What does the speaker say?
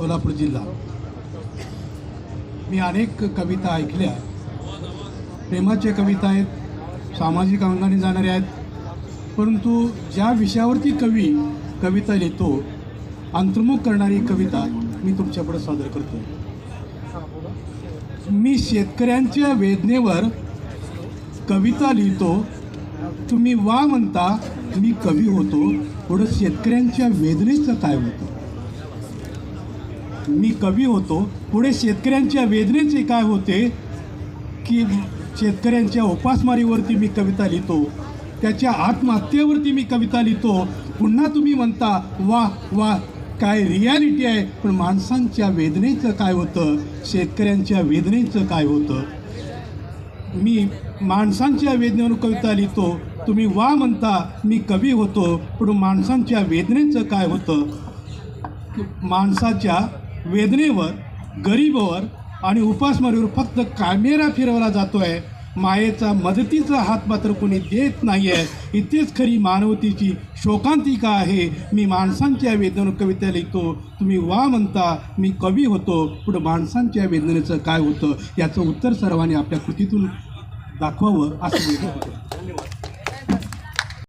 सोलापूर जिल्हा. मी अनेक कविता ऐकल्या. प्रेमाच्या कविता आहेत सामाजिक अंगाने जाणाऱ्या आहेत. परंतु ज्या विषयावरती कवी कविता लिहितो अंतर्मुख करणारी कविता मी तुमच्यापुढे सादर करतो मी शेतकऱ्यांच्या वेदनेवर कविता लिहितो. तुम्ही वा म्हणता मी कवी होतो. पुढं शेतकऱ्यांच्या वेदनेचं काय होतं? मी कवी होतो. पुढे शेतकऱ्यांच्या वेदनेचे काय होते की शेतकऱ्यांच्या उपासमारीवरती मी कविता लिहितो. त्याच्या आत्महत्येवरती मी कविता लिहितो. पुन्हा तुम्ही म्हणता वा वा काय रियालिटी आहे. पण माणसांच्या वेदनेचं काय होतं? शेतकऱ्यांच्या वेदनेचं काय होतं? मी माणसांच्या वेदनेवर कविता लिहितो. तुम्ही वा म्हणता मी कवी होतो. पण माणसांच्या वेदनेचं काय होतं? माणसाच्या वेदनेवर गरीबवर आणि उपासमारीवर फक्त कॅमेरा फिरवला जातो आहे मायेचा मदतीचा हात मात्र कोणी देत नाही आहे इथेच खरी मानवतेची शोकांतिका आहे. मी माणसांच्या वेदन कविता लिहितो. तुम्ही वा म्हणता मी कवी होतो. पुढं माणसांच्या वेदनेचं काय होतं? याचं उत्तर सर्वांनी आपल्या कृतीतून दाखवावं असं धन्यवाद.